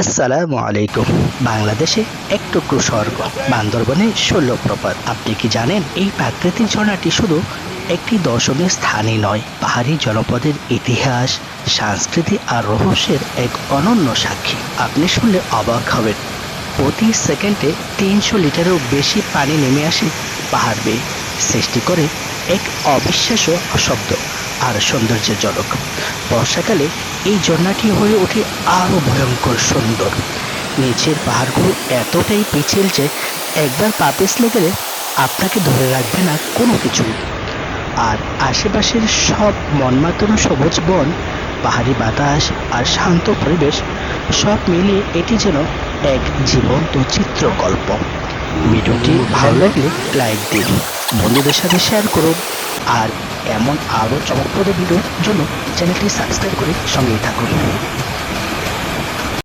আসসালামু আলাইকুম। বাংলাদেশে এক টুকরো স্বর্গ, বান্দরবনে ষোলো প্রপাত। আপনি কি জানেন, এই প্রাকৃতিক ঝর্ণাটি শুধু একটি দর্শনীয় স্থানই নয়, পাহাড়ি জনপদের ইতিহাস সংস্কৃতি আর রহস্যের এক অনন্য সাক্ষী। আপনি শুনলে অবাক হবেন, প্রতি সেকেন্ডে তিনশো লিটারেরও বেশি পানি নেমে আসে পাহাড় বেয়ে, সৃষ্টি করে এক অবিশ্বাস্য শব্দ আর সৌন্দর্যজনক। বর্ষাকালে এই ঝর্ণাটি হয়ে ওঠে আরও ভয়ঙ্কর সুন্দর। নিচের পাহাড়গুলো এতটাই পিছিল যে একবার পা পিছলে গেলে আপনাকে ধরে রাখবে না কোনো কিছু। আর আশেপাশের সব মনমাতানো সবুজ বন, পাহাড়ি বাতাস আর শান্ত পরিবেশ, সব মিলিয়ে এটি যেন এক জীবন্ত চিত্রকল্প। ভিডিওটি ভালো লাগলে লাইক দিন। বন্ধুদের সাথে শেয়ার করুন। আর এমন আরও চমকপ্রদ ভিডিওর জন্য চ্যানেলটি সাবস্ক্রাইব করে সঙ্গেই থাকুন।